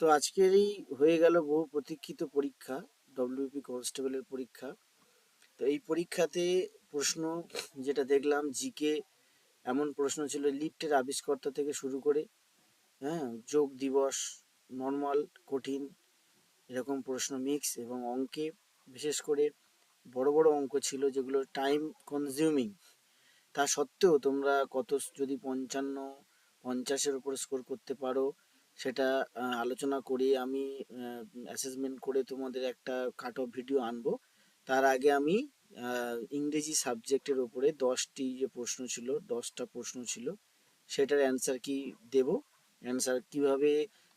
তো আজকেরই হয়ে গেল বহু প্রতীক্ষিত পরীক্ষা ডব্লিউপি কনস্টেবলের পরীক্ষা। তো এই পরীক্ষাতে প্রশ্ন, যেটা দেখলাম জিকে এমন প্রশ্ন ছিল, লিফটের আবিষ্কর্তা থেকে শুরু করে হ্যাঁ যোগ দিবস নর্মাল কঠিন, এরকম প্রশ্ন মিক্স এবং অঙ্কে, বিশেষ করে বড় বড় অঙ্ক ছিল, যেগুলো টাইম কনজিউমিং তা সত্ত্বেও তোমরা কত, যদি পঞ্চান্ন, পঞ্চাশের উপর স্কোর করতে পারো সেটা আলোচনা করে, আমি অ্যাসেসমেন্ট করে তোমাদের একটা কাট অফ ভিডিও আনব। তার আগে আমি ইংরেজি সাবজেক্টের উপরে দশটি যে প্রশ্ন ছিল, দশটা প্রশ্ন ছিল, সেটার অ্যান্সার কি দেব? অ্যান্সার কীভাবে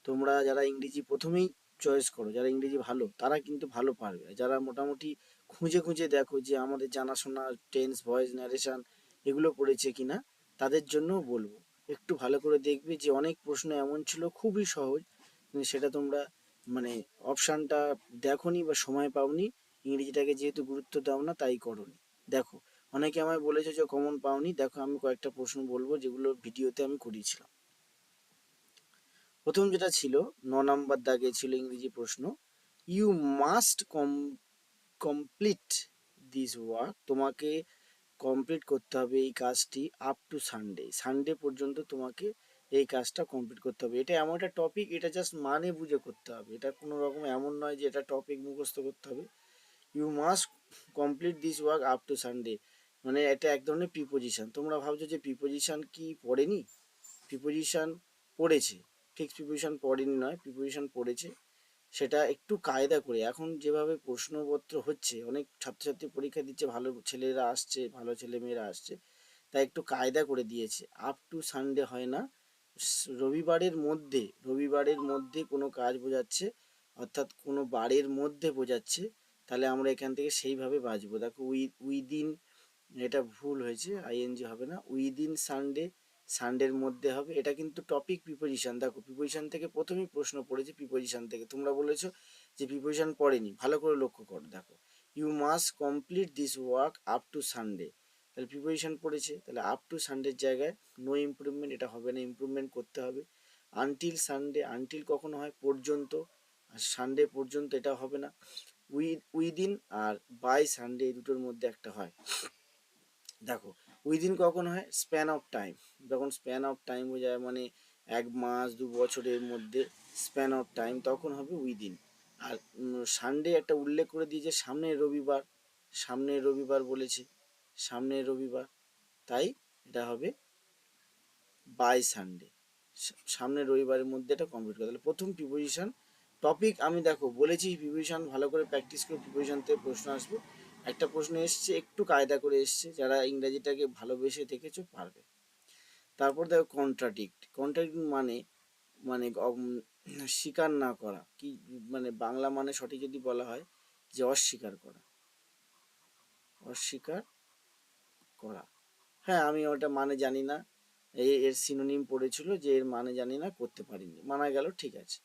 তোমরা যারা ইংরেজি প্রথমেই চয়েস করো, যারা ইংরেজি ভালো, তারা কিন্তু ভালো পারবে। যারা মোটামুটি খুঁজে খুঁজে দেখো যে আমাদের জানাশোনা টেন্স ভয়েস ন্যারেশন এগুলো পড়েছে কিনা, তাদের জন্যও বলব। একটু ভালো করে দেখবে যে অনেক প্রশ্ন এমন ছিল, খুবই সহজ। সেটা তোমরা মানে অপশানটা দেখোনি বা সময় পাওনি, ইংরেজিটাকে যেহেতু গুরুত্ব দাও না তাই করোনি। দেখো, অনেকে আমায় বলেছে যে কমন পাওনি। দেখো, আমি কয়েকটা প্রশ্ন বলব যেগুলো ভিডিওতে আমি করিয়েছিলাম। প্রথম যেটা ছিল, ন নাম্বার দাগে ছিল ইংরেজি প্রশ্ন you must come complete this work তোমাকে কমপ্লিট করতে হবে এই কাজটি আপ টু সানডে সানডে পর্যন্ত তোমাকে এই কাজটা কমপ্লিট করতে হবে। এটা এমন একটা টপিক এটা জাস্ট মানে বুঝে করতে হবে। এটা কোনো রকম এমন নয় যে এটা টপিক মুখস্থ করতে হবে। You must complete this work up to Sunday মানে এটা এক ধরনের প্রিপোজিশন তোমরা ভাবছ যে প্রিপোজিশন কি পড়েনি? প্রিপোজিশন পড়েছে। ফিক্স প্রিপোজিশন পড়েনি নয় প্রিপোজিশন পড়েছে। সেটা একটু কায়দা করে। এখন যেভাবে প্রশ্নপত্র হচ্ছে, অনেক ছাত্রছাত্রী পরীক্ষা দিচ্ছে, ভালো ছেলেরা আসছে, ভালো ছেলে মেয়েরা আসছে, তাই একটু কায়দা করে দিয়েছে। আপ টু সানডে হয় না। রবিবারের মধ্যে রবিবারের মধ্যে কোনো কাজ বোঝাচ্ছে, অর্থাৎ কোনো বারের মধ্যে বোঝাচ্ছে, তাহলে আমরা এখান থেকে সেইভাবে বাঁচবো। দেখো, উই, উইদিন, এটা ভুল হয়েছে, আইএনজি হবে না। উইদিন সানডে সানডের মধ্যে হবে। এটা কিন্তু টপিক প্রিপোজিশন দেখো প্রিপোজিশন থেকে প্রথমেই প্রশ্ন পড়েছে প্রিপোজিশন থেকে। তোমরা বলেছ যে প্রিপোজিশন পড়েনি। ভালো করে লক্ষ্য করো, দেখো। You must complete this work up to Sunday তাহলে প্রিপোজিশন পড়েছে। তাহলে আপ টু সানডের জায়গায় নো ইমপ্রুভমেন্ট এটা হবে না ইমপ্রুভমেন্ট করতে হবে। আনটিল সানডে আনটিল কখনো হয়? পর্যন্ত। আর সানডে পর্যন্ত এটা হবে না। উই উইদিন আর বাই সানডে এই দুটোর মধ্যে একটা হয়। দেখো উইদিন কখন হয়? স্প্যান অফ টাইম যখন স্প্যান অফ টাইম হয়ে যায় মানে এক মাস, দু বছরের মধ্যে স্প্যান অফ টাইম তখন হবে উইদিন আর সানডে একটা উল্লেখ করে দিয়েছে, সামনের রবিবার। সামনের রবিবার বলেছে, সামনের রবিবার। তাই এটা হবে বাই সানডে সামনের রবিবারের মধ্যে এটা কমপ্লিট করে। তাহলে প্রথম প্রিপোজিশন টপিক আমি দেখো, বলেছি প্রিপোজিশন ভালো করে প্র্যাকটিস করে প্রিপোজিশন থেকে প্রশ্ন আসবে। একটা প্রশ্ন এসছে, একটু কায়দা করে এসছে, যারা ইংরেজিটাকে ভালোবেসে দেখেছ পারবে। তারপর দেখো কন্ট্রাডিক্ট কন্ট্রাডিক্ট মানে মানে স্বীকার না করা। কি মানে বাংলা মানে সঠিক যদি বলা হয় যে অস্বীকার করা। অস্বীকার করা। হ্যাঁ আমি ওটা মানে জানি না। এর সিনোনিম পড়েছিল যে এর মানে জানি না, করতে পারিনি। মানা গেল, ঠিক আছে।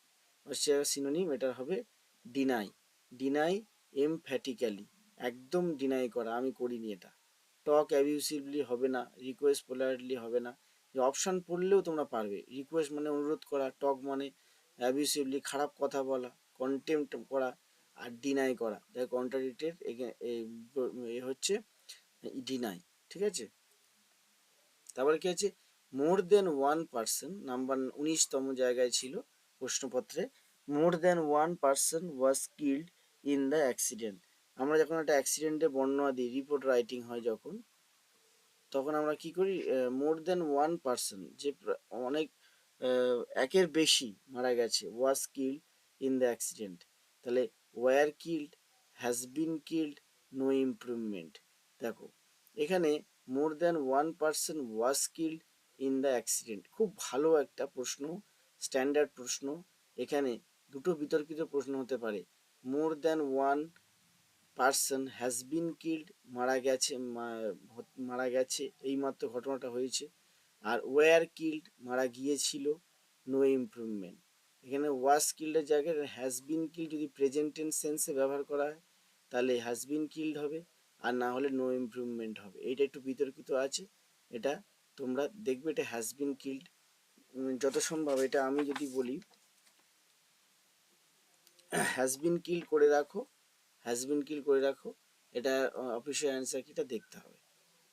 অস্বীকার সিনোনিম এটার হবে ডিনাই ডিনাই এমফ্যাটিক্যালি একদম ডিনাই করা, আমি করিনি এটা। টক অ্যাবিউসিভলি হবে না রিকোয়েস্ট পোলারলি হবে না। যে অপশান পড়লেও তোমরা পারবে। রিকোয়েস্ট মানে অনুরোধ করা টক মানে অ্যাবিউসিভলি খারাপ কথা বলা কন্টেম্প করা আর ডিনাই করা। তাই কন্ট্রাডিক্টেড এ হচ্ছে ডিনাই ঠিক আছে? তারপরে কি আছে? More than one person number উনিশতম জায়গায় ছিল প্রশ্নপত্রে more than one person was killed in the accident আমরা যখন একটা অ্যাক্সিডেন্টের বর্ণনা দিই রিপোর্ট রাইটিং হয় যখন, তখন আমরা কি করি মোর দেন ওয়ান পার্সন যে অনেক একের বেশি মারা গেছে was killed in the accident তাহলে were killed has been killed no improvement দেখো, এখানে more than one person was killed in the accident খুব ভালো একটা প্রশ্ন স্ট্যান্ডার্ড প্রশ্ন। এখানে দুটো বিতর্কিত প্রশ্ন হতে পারে। More than one person has been killed মারা গেছে মারা গেছে, এইমাত্র ঘটনাটা হয়েছে। আর ওয়ার কিল্ড মারা গিয়েছিল নো ইমপ্রুভমেন্ট এখানে ওয়াজ কিল্ডের জায়গায় হ্যাজ বিন কিল্ড যদি প্রেজেন্ট টেন্স সেন্সে ব্যবহার করা হয়, তাহলে হ্যাজ বিন কিল্ড হবে, আর না হলে নো ইমপ্রুভমেন্ট হবে। এটা একটু বিতর্কিত আছে। এটা তোমরা দেখবে এটা হ্যাজ বিন কিল্ড যত সম্ভব। এটা আমি যদি বলি হ্যাজ বিন কিল্ড করে রাখো। হ্যাজ বিন কিল করে রাখো, এটা অফিসিয়াল অ্যান্সার কিটা দেখতে হবে।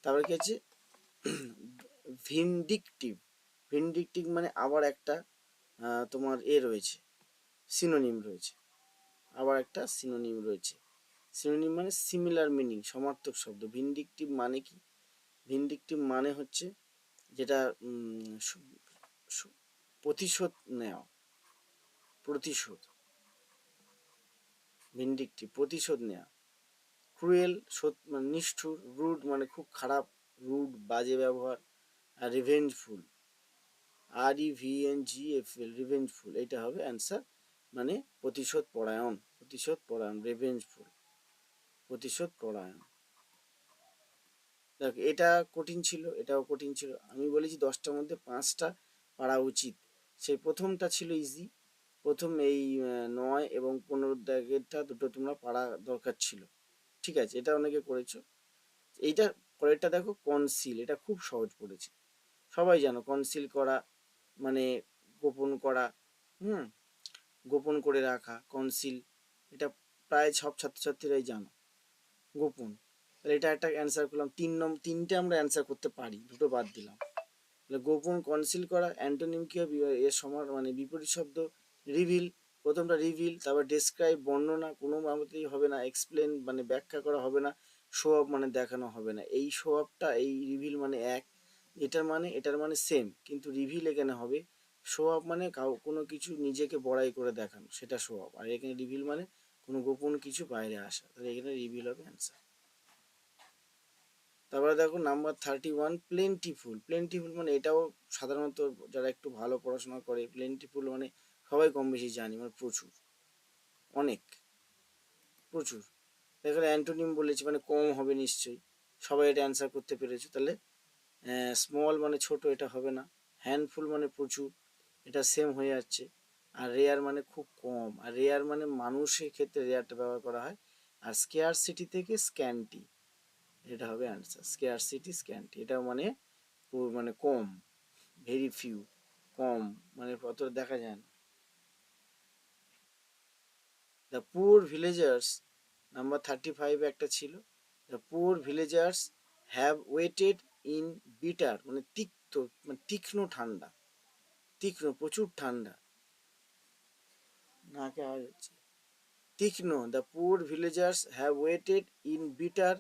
তারপরে কি আছে ভিন্ডিকটিভ ভিন্ডিকটিভ মানে আবার একটা তোমার এ রয়েছে সিনোনিম রয়েছে। আবার একটা সিনোনিম রয়েছে। সিনোনিম মানে সিমিলার মিনিং সমার্থক শব্দ। ভিন্ডিকটিভ মানে কি? ভিন্ডিকটিভ মানে হচ্ছে যেটা প্রতিশোধ নেওয়া, প্রতিশোধ। ভিন্ডিকটিভ প্রতিশোধ নেওয়া ক্রুয়েল মানে নিষ্ঠুর রুড মানে খুব খারাপ রুড বাজে ব্যবহার, আর রিভেঞ্জফুল আর E V N G F L revengeful এটা হবে অ্যান্সার মানে প্রতিশোধ পরায়ণ প্রতিশোধ পরায়ণ রিভেঞ্জফুল প্রতিশোধ পরায়ণ। দেখ, এটা কঠিন ছিল, এটাও কঠিন ছিল। আমি বলেছি দশটার মধ্যে পাঁচটা পারা উচিত। সেই প্রথমটা ছিল ইজি প্রথম এই নয় এবং পনেরো দাগেরটা দুটো তোমরা পারা দরকার ছিল। ঠিক আছে? এটা অনেকে করেছ। এইটা পরেরটা দেখো কনসিল এটা খুব সহজ পড়েছে। সবাই জানো কনসিল করা মানে গোপন করা, হুম? গোপন করে রাখা কনসিল এটা প্রায় সব ছাত্রছাত্রীরাই জানো। গোপন। তাহলে এটা একটা অ্যান্সার করলাম। তিন নম্বর তিনটে আমরা অ্যান্সার করতে পারি, দুটো বাদ দিলাম। গোপন কনসিল করা অ্যান্টোনিম কি হবে? এর সমান মানে বিপরীত শব্দ রিভিল প্রথমটা রিভিল তারপর ডেসক্রাইব বর্ণনা, কোনো মতেই হবে না এক্সপ্লেন মানে ব্যাখ্যা করা হবে না শো অফ মানে দেখানো হবে না। এই শো অফটা এই রিভিল মানে এক, এটার মানে এটার মানে সেম কিন্তু রিভিল এখানে হবে। শো অফ মানে কাউ, কোনো কিছু নিজেকে বড়াই করে দেখানো, সেটা শো অফ আর এখানে রিভিল মানে কোনো গোপন কিছু বাইরে আসা। তাহলে এখানে রিভিল হবে অ্যান্সার তারপরে দেখো number thirty one plentiful plentiful মানে এটাও সাধারণত যারা একটু ভালো পড়াশোনা করে প্লেন্টিফুল মানে সবাই কম বেশি জানি মানে প্রচুর, অনেক, প্রচুর। এখানে অ্যান্টোনিম বলেছি মানে কম হবে নিশ্চয়ই। সবাই এটা অ্যান্সার করতে পেরেছ, তাহলে স্মল মানে ছোট এটা হবে না হ্যান্ডফুল মানে প্রচুর, এটা সেম হয়ে যাচ্ছে। আর রেয়ার মানে খুব কম, আর রেয়ার মানে মানুষের ক্ষেত্রে রেয়ারটা ব্যবহার করা হয়। আর স্কেয়ার সিটি থেকে স্ক্যানটি এটা হবে অ্যান্সার স্কেয়ার সিটি স্ক্যান্টি এটা মানে মানে কম ভেরি ফিউ কম মানে অতটা দেখা যায় না। The poor villagers number thirty five একটা ছিল the poor villagers have waited in bitter মানে তিক্ত মানে তীক্ষ্ণ ঠান্ডা, তীক্ষ্ণ, প্রচুর ঠান্ডা। নাকে আওয়াজ হচ্ছে? তীক্ষ্ণ the poor villagers have waited in bitter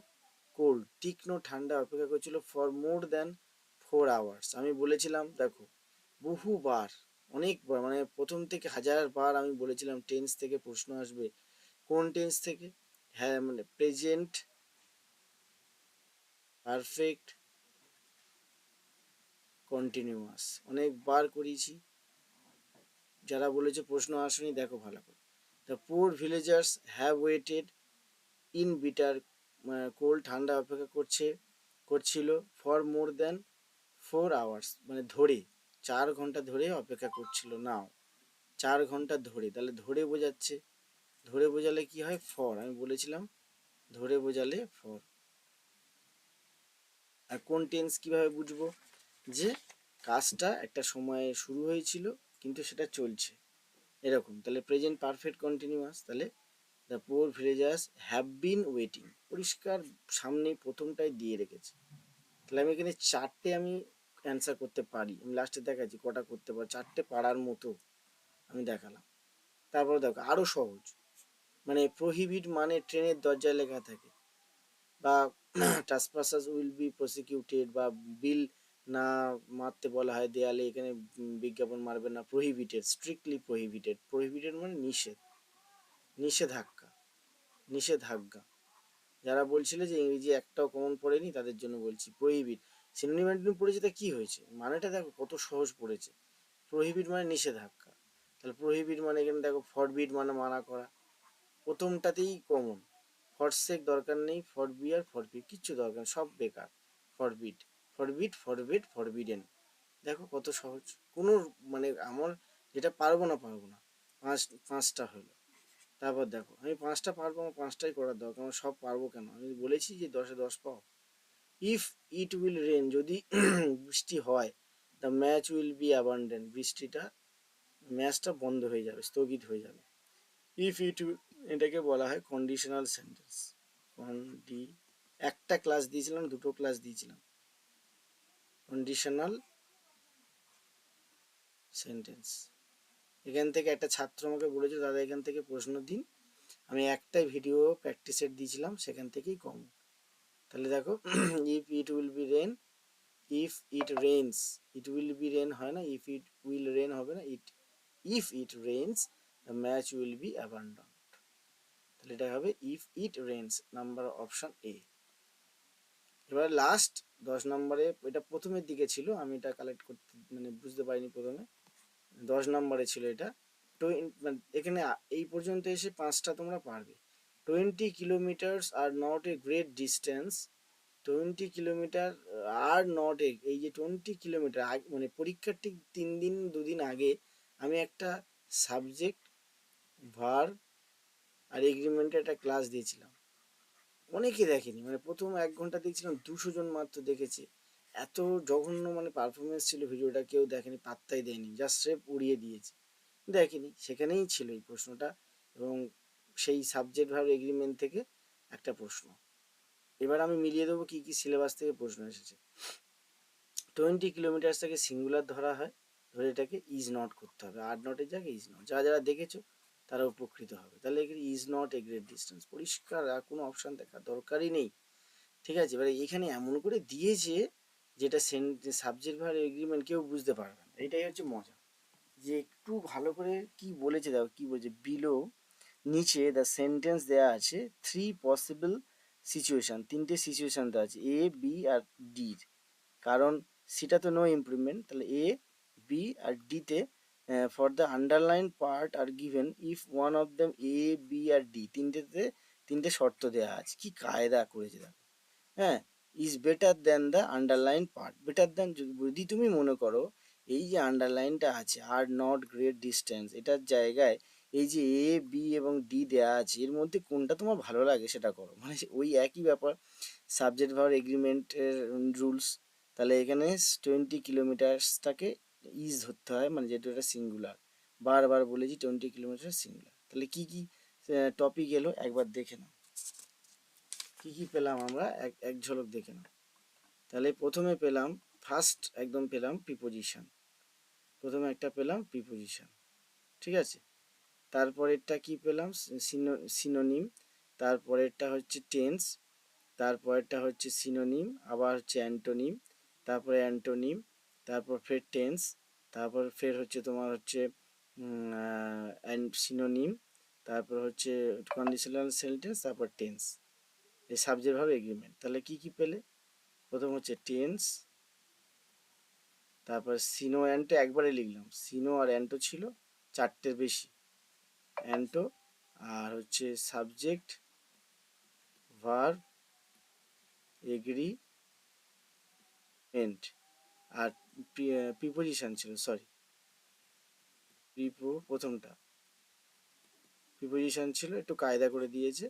cold তীক্ষ্ণ ঠান্ডা অপেক্ষা করছিল for more than four hours আমি বলেছিলাম, দেখো, বহুবার অনেকবার মানে প্রথম থেকে হাজার বার আমি বলেছিলাম টেন্স থেকে প্রশ্ন আসবে। কোন টেন্স থেকে? হ্যাঁ মানে প্রেজেন্ট পারফেক্ট কন্টিনিউয়াস অনেকবার করিয়েছি। যারা বলেছে প্রশ্ন আসেনি, দেখো ভালো করে। The poor villagers have waited in bitter cold ঠান্ডা অপেক্ষা করছে, করছিল for more than four hours মানে ধরে। চার ঘণ্টা ধরে অপেক্ষা করছিল, নাও। চার ঘণ্টা ধরে, তাহলে ধরে বোঝাচ্ছে। ধরে বোঝালে কি হয়? ফর, আমি বলেছিলাম ধরে বোঝালে ফর। আর কোন টেন্স কীভাবে বুঝব? যে কাজটা একটা সময়ে শুরু হয়েছিল, কিন্তু সেটা চলছে। এরকম, তাহলে প্রেজেন্ট পারফেক্ট কন্টিনিউয়াস তাহলে the poor villagers have been waiting পরিষ্কার সামনে প্রথমটাই দিয়ে রেখেছে। তাহলে আমি এখানে চারটে আমি অ্যান্সার করতে পারি। আমি লাস্টে দেখাচ্ছি, কটা করতে পারি? চারটে পাড়ার মতো আমি দেখালাম। তারপর দেখো আরও সহজ। মানে প্রহিবিট মানে ট্রেনের দরজায় লেখা থাকে। বা ট্রাসপাসাস উইল বি প্রসিকিউটেড বা বিল না মারতে বলা হয় দেয়ালে, এখানে বিজ্ঞাপন মারবে না। প্রহিবিটেড স্ট্রিক্টলি প্রহিবিটেড প্রহিবিটেড মানে নিষেধ। নিষেধাজ্ঞা। নিষেধাজ্ঞা। যারা বলছিল যে ইংরেজি একটাও কমন পড়েনি, তাদের জন্য বলছি প্রহিবিট সিনোনিম অ্যান্টোনিম পড়েছে তা কি হয়েছে? মানেটা দেখো কত সহজ পড়েছে। প্রহিবিট মানে নিষেধাজ্ঞা। তাহলে প্রহিবিট মানে এখানে দেখো ফরবিট মানে মানা করা। প্রথমটাতেই কমন ফরসেক দরকার নেই ফরবি আর ফরবি কিচ্ছু দরকার সব বেকার। ফরবিট ফরবিট ফরবিট ফরবিডেন দেখো কত সহজ। কোনো মানে আমার যেটা পারব না পারব না। পাঁচ, পাঁচটা হলো। তারপর দেখো, আমি পাঁচটা পারব আমার পাঁচটাই করার দরকার। আমার সব পারব কেন? আমি বলেছি যে দশে দশ পাও। ইফ ইট উইল রেন যদি বৃষ্টি হয় the match will be abandoned বৃষ্টিটা ম্যাচটা বন্ধ হয়ে যাবে, স্থগিত হয়ে যাবে। ইফ ইট এটাকে বলা হয় কন্ডিশনাল সেন্টেন্স কন্ডি একটা ক্লাস দিয়েছিলাম, দুটো ক্লাস দিয়েছিলাম। কন্ডিশনাল সেন্টেন্স এখান থেকে একটা ছাত্র আমাকে বলেছে, দাদা, এখান থেকে প্রশ্ন দিন। আমি একটাই ভিডিও প্র্যাকটিসের দিয়েছিলাম, সেখান থেকেই কম। তাহলে দেখো if it will be rain if it rains it will be rain হয় না ইফ ইট উইল রেন হবে না it if it rains the match will be abandon তাহলে এটা হবে if it rains number option A এবার last দশ নম্বরে, এটা প্রথমের দিকে ছিল, আমি এটা কালেক্ট করতে মানে বুঝতে পারিনি প্রথমে। দশ নম্বরে ছিল এটা। টোয়েন- মানে এখানে এই পর্যন্ত এসে পাঁচটা তোমরা পারবে। Twenty kilometres are not a great distance, twenty kilometre, are not এই যে টোয়েন্টি কিলোমিটার মানে পরীক্ষার ঠিক তিন দিন, দুদিন আগে আমি একটা সাবজেক্ট, ভার আর এগ্রিমেন্টের একটা ক্লাস দিয়েছিলাম। অনেকে দেখেনি মানে প্রথম এক ঘণ্টা দেখছিলাম দুশো জন মাত্র দেখেছে। এত জঘন্য মানে পারফরমেন্স ছিল ভিডিওটা, কেউ দেখেনি, পাত্তাই দেয়নি জাস্ট স্রেফ উড়িয়ে দিয়েছে। দেখেনি, সেখানেই ছিল এই প্রশ্নটা এবং সেই সাবজেক্ট ভার এগ্রিমেন্ট থেকে একটা প্রশ্ন। এবার আমি মিলিয়ে দেবো কি কি সিলেবাস থেকে প্রশ্ন এসেছে। টোয়েন্টি কিলোমিটার থেকে সিঙ্গুলার ধরা হয়, ধরে এটাকে ইজ নট করতে হবে। আর নটের জায়গায় ইজ নট যারা যারা দেখেছ তারা উপকৃত হবে। তাহলে এখানে is not a great distance পরিষ্কার, আর কোনো অপশান দেখার দরকারই নেই। ঠিক আছে? এবারে এখানে এমন করে দিয়েছে, যেটা সাবজেক্ট ভার এগ্রিমেন্ট কেউ বুঝতে পারবে না। এটাই হচ্ছে মজা। যে একটু ভালো করে কি বলেছে, দেখো কি বলছে? বিলো নিচে দ্য সেন্টেন্স দেওয়া আছে থ্রি পসিবল সিচুয়েশন তিনটে সিচুয়েশন দেওয়া আছে এ বি আর ডির কারণ সেটা তো নো ইমপ্রুভমেন্ট তাহলে এ বি আর ডিতে for the underline part are given if one of them A B or D তিনটেতে, তিনটে শর্ত দেওয়া আছে। কি কায়দা করেছে দেখো হ্যাঁ is better than the underline part better than যদি তুমি মনে করো, এই যে আন্ডারলাইনটা আছে আর নট গ্রেট ডিস্টেন্স এটার জায়গায় এই যে এ বি এবং ডি দেওয়া আছে, এর মধ্যে কোনটা তোমার ভালো লাগে সেটা করো। মানে ওই একই ব্যাপার সাবজেক্ট ভার এগ্রিমেন্টের রুলস তাহলে এখানে টোয়েন্টি কিলোমিটার্সটাকে ইজ ধরতে হয় মানে যেহেতু এটা সিঙ্গুলার বারবার বলেছি টোয়েন্টি কিলোমিটার সিঙ্গুলার তাহলে কি কি টপিক এলো একবার দেখে নাও। কি কি পেলাম আমরা? এক এক ঝলক দেখে নাও। তাহলে প্রথমে পেলাম ফার্স্ট একদম পেলাম প্রিপোজিশন প্রথমে একটা পেলাম প্রিপোজিশন ঠিক আছে? তারপরেরটা কি পেলাম? সিনোনিম। তারপরেরটা হচ্ছে টেন্স। তারপরেরটা হচ্ছে সিনোনিম, আবার হচ্ছে অ্যান্টোনিম। তারপরে অ্যান্টোনিম, তারপর ফের টেন্স। তারপর ফের হচ্ছে তোমার হচ্ছে সিনোনিম। তারপর হচ্ছে কন্ডিশনাল সেন্টেন্স তারপর টেন্স। এই সাবজেক্ট ভাবে এগ্রিমেন্ট তাহলে কি কি পেলে? প্রথম হচ্ছে টেন্স। তারপর সিনো অ্যান্টো একবারে লিখলাম। সিনো আর অ্যান্টো ছিল চারটের বেশি। অ্যান্টো আর হচ্ছে সাবজেক্ট ভার এগ্রিমেন্ট আর প্রিপোজিশন ছিল সরি প্রিপো প্রথমটা। প্রিপোজিশন ছিল, একটু কায়দা করে দিয়েছে।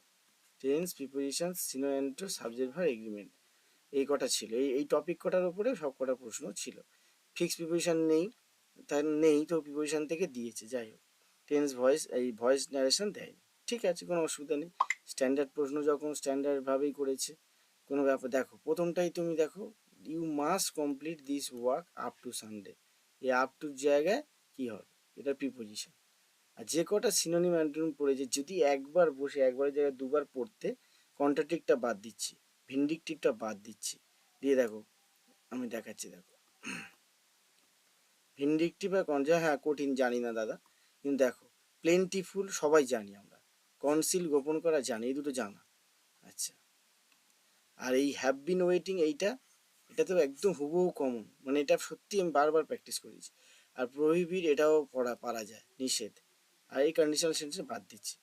টেন্স প্রিপোজিশন অ্যান্টো সাবজেক্ট ভার এগ্রিমেন্ট এই কটা ছিল। এই এই টপিক কটার উপরে সব কটা প্রশ্ন ছিল। ফিক্স প্রিপোজিশন নেই, তার নেই তো প্রিপোজিশন থেকে দিয়েছে, যাই হোক। টেন্স ভয়েস এই ভয়েস ন্যারেশন দেয়নি। ঠিক আছে, কোনো অসুবিধা নেই। স্ট্যান্ডার্ড প্রশ্ন যখন স্ট্যান্ডার্ডভাবেই করেছে, কোনো ব্যাপার, দেখো, প্রথমটাই তুমি দেখো you must complete this work up to Sunday এই আপ টুর জায়গায় কি হবে? এটা প্রিপোজিশন আর যে কটা সিনোনিম অ্যান্টোনিম পড়েছে, যদি একবার বসে একবারের জায়গায় দুবার পড়তে কন্ট্রাটিকটা বাদ দিচ্ছি ভিন্ডিকটিভটা বাদ দিচ্ছি, দিয়ে দেখো, আমি দেখাচ্ছি, দেখো। ভিন্ডিকটিভ আর কনজা হ্যাঁ কঠিন, জানি না, দাদা। কিন্তু দেখো প্লেন্টিফুল সবাই জানি আমরা। কনসিল গোপন করা জানি, এই দুটো জানা। আচ্ছা। আর এই হ্যাভ বিন ওয়েটিং এইটা, এটা তো একদম হুবহু কমন মানে এটা সত্যি আমি বারবার প্র্যাকটিস করেছি। আর প্রহিবিট এটাও পড়া, পারা যায়, নিষেধ। আর এই কন্ডিশনাল সেন্টেন্স বাদ দিচ্ছি।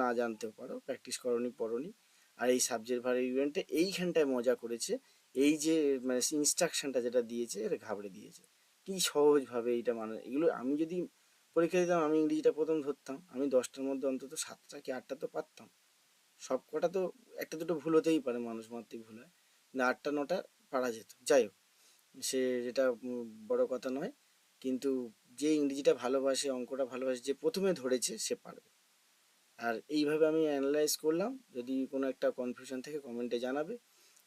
না জানতেও পারো প্র্যাকটিস করনি, পড়নি। আর এই সাবজেক্ট ভার ইভেন্টে এইখানটায় মজা করেছে। এই যে মানে ইনস্ট্রাকশনটা যেটা দিয়েছে, এটা ঘাবড়ে দিয়েছে। কি সহজভাবে এইটা মানে এগুলো আমি যদি পরীক্ষা দিতাম, আমি ইংরেজিটা প্রথম ধরতাম। আমি দশটার মধ্যে অন্তত সাতটা কি আটটা তো পারতাম। সব কটা তো, একটা দুটো ভুল হতেই পারে, মানুষ মাত্রই ভুল হয়। কিন্তু আটটা, নটা পারা যেত। যাই হোক, সে যেটা বড় কথা নয়, কিন্তু যে ইংরেজিটা ভালোবাসে, অঙ্কটা ভালোবাসে, যে প্রথমে ধরেছে, সে পারবে। আর এইভাবে আমি অ্যানালাইজ করলাম, যদি কোনো একটা কনফিউশন থেকে কমেন্টে জানাবে।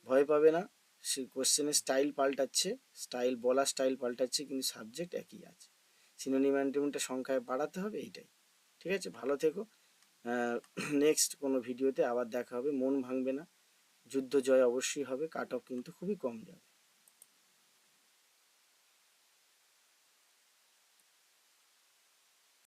ভয় পাবে না, সে কোশ্চেনের স্টাইল পাল্টাচ্ছে স্টাইল বলার স্টাইল পাল্টাচ্ছে, কিন্তু সাবজেক্ট একই আছে। সিনোনিম অ্যান্টিমিনটা সংখ্যায় বাড়াতে হবে, এইটাই। ঠিক আছে? ভালো থেকো। নেক্সট কোনো ভিডিওতে আবার দেখা হবে। মন ভাঙবে না। যুদ্ধ জয় অবশ্যই হবে। কাট অফ কিন্তু খুবই কম যাবে।